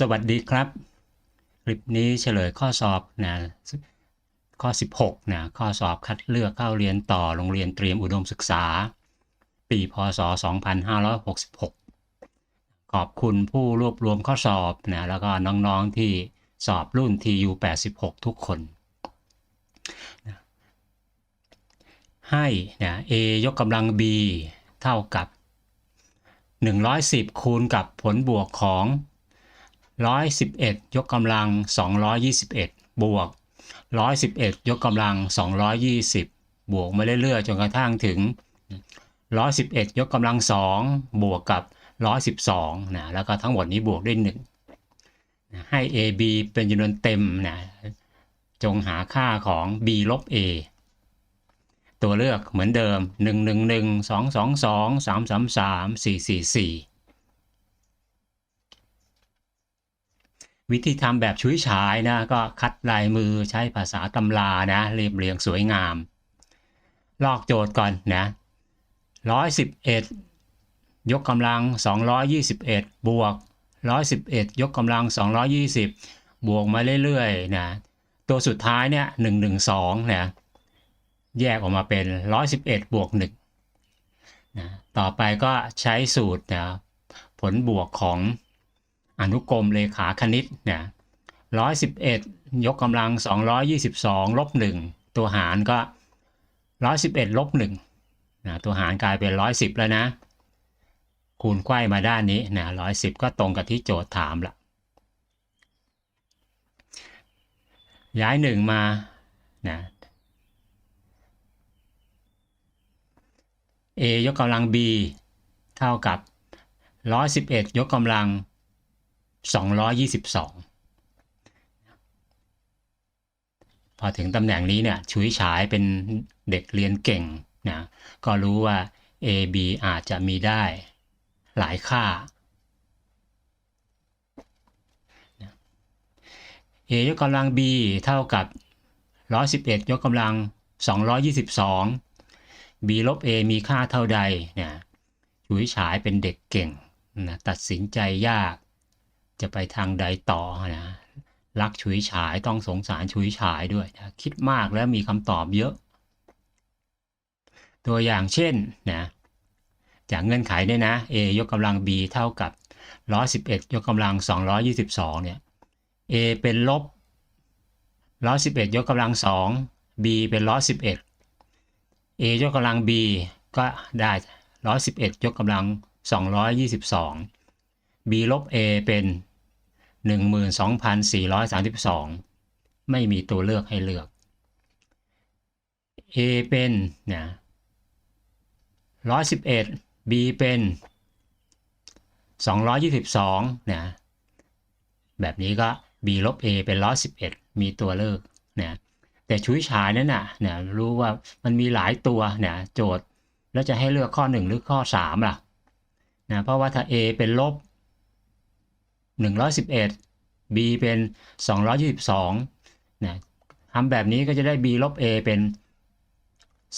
สวัสดีครับ คลิปนี้เฉลยข้อสอบนะข้อ 16นะข้อสอบคัดเลือกเข้าเรียนต่อโรงเรียนเตรียมอุดมศึกษา ปีพศ 2566 ขอบคุณผู้รวบรวมข้อสอบนะแล้วก็น้องๆที่สอบรุ่น TU 86 ทุกคนนะให้นะ A ยกกำลัง B เท่ากับ 110 คูณกับผลบวกของ 111 ยกกำลัง 221 บวก 111 ยกกำลัง 220 บวกมาเรื่อยๆ จนกระทั่งถึง 111 ยกกำลัง 2 บวกกับ 112 นะ แล้วก็ทั้งหมดนี้บวกด้วย1นะให้ AB เป็นจำนวนเต็มนะ จงหาค่าของ B ลบ A ตัวเลือกเหมือนเดิม 1 1 1 2 2 2 3 3 3 4 4 4 วิธีทำแบบชุยฉายนะก็คัดลายมือใช้ภาษาตำรานะเรียบเรียงสวยงาม ลอกโจทย์ก่อนนะ111 ยกกำลัง 221 บวก 111 ยกกำลัง 220 บวกมาเรื่อยๆนะตัวสุดท้ายเนี่ย112นะแยกออกมาเป็น 111 บวก1นะต่อไปก็ใช้สูตรนะผลบวกของ อนุกรมเลขาคณิตเนี่ยร้อยสิบเอ็ดยกกำลังสองร้อยยี่สิบสองลบหนึ่งตัวหารก็ร้อยสิบเอ็ดลบหนึ่งนะตัวหารกลายเป็นร้อยสิบแล้วนะ คูณไขว้มาด้านนี้นะร้อยสิบก็ตรงกับที่โจทย์ถามละย้ายหนึ่งมานะ a ยกกำลัง b เท่ากับ 111 ยกกำลัง 222 พอถึงตำแหน่งนี้เนี่ยชุยฉายเป็นเด็กเรียนเก่งนะก็รู้ว่า a b อาจจะมีได้หลายค่า a ยกกำลัง b เท่ากับ 111 ยกกำลัง 222 b ลบ a มีค่าเท่าใดเนี่ยชุยฉายเป็นเด็กเก่งนะตัดสินใจยาก จะไปทางใดต่อนะรักชุยฉายต้องสงสารชุยฉายด้วยนะคิดมากแล้วมีคำตอบเยอะ ตัวอย่างเช่นนะจากเงื่อนไขเนี่ยนะ a ยกกำลัง b เท่ากับ 111 ยกกำลัง 222 เนี่ย a เป็นลบ 111 ยกกำลัง 2 b เป็น 111 a ยกกำลัง b ก็ได้ 111 ยกกำลัง 222 b ลบ a เป็น 12,432 ไม่มีตัวเลือกให้เลือก a เป็นนะ111 b เป็น 222นะแบบนี้ก็ b ลบ a เป็น 111 มีตัวเลือกนะแต่ชุยฉายนั้นนะนะรู้ว่ามันมีหลายตัวนะโจทย์แล้วจะให้เลือกข้อ 1 หรือข้อ 3 ล่ะนะเพราะว่าถ้า a เป็นลบ 111 b เป็น 222นะทำแบบนี้ก็จะได้ b ลบ a เป็น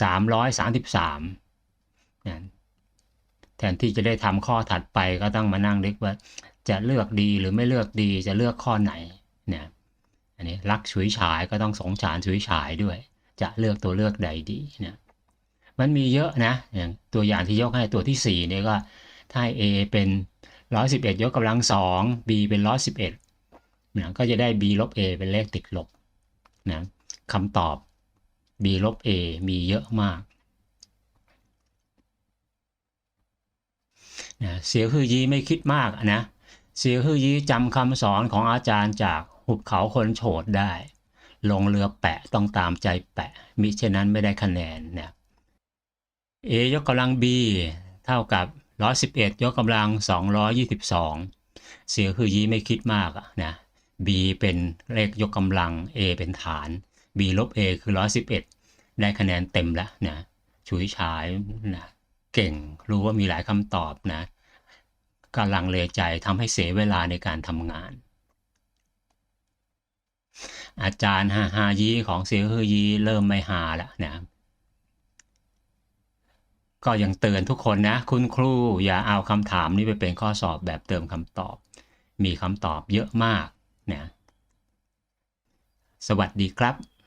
333นะแทนที่จะได้ทำข้อถัดไปก็ต้องมานั่งเล็กว่า จะเลือกดีหรือไม่เลือกดีจะเลือกข้อไหนนี่ยอันนี้รักฉุยฉายก็ต้องสงสารฉุยฉายด้วย จะเลือกตัวเลือกใดดีนี่มันมีเยอะนะอย่างตัวอย่างที่ยกให้ตัวที่4เนี่ยก็ถ้า A เป็น 111 ยกกำลัง 2 B เป็น 111นะก็จะได้ B ลบ A เป็นเลขติดลบนะคำตอบ B ลบ A มีเยอะมากนะเสียวฮือยีไม่คิดมากนะเสียวฮือยีจำคำสอนของอาจารย์จากหุบเขาคนโฉดได้ ลงเรือแปะต้องตามใจแปะ มิเช่นนั้นไม่ได้คะแนนนี่ย A ยกกำลัง B เท่ากับ 111 ยกกำลัง 222เสียคือยีไม่คิดมากนะ B เป็นเลขยกกำลัง A เป็นฐาน B ลบ A คือ 111 ได้คะแนนเต็มแล้วนะชุยฉายนะเก่งรู้ว่ามีหลายคำตอบนะกำลังเลใจทำให้เสียเวลาในการทำงาน อาจารย์ฮาฮายีของเสียฮือยีเริ่มไม่หาแล้วนะ ก็ยังเตือนทุกคนนะ คุณครูอย่าเอาคำถามนี้ไปเป็นข้อสอบแบบเติมคำตอบ มีคำตอบเยอะมากนะสวัสดีครับ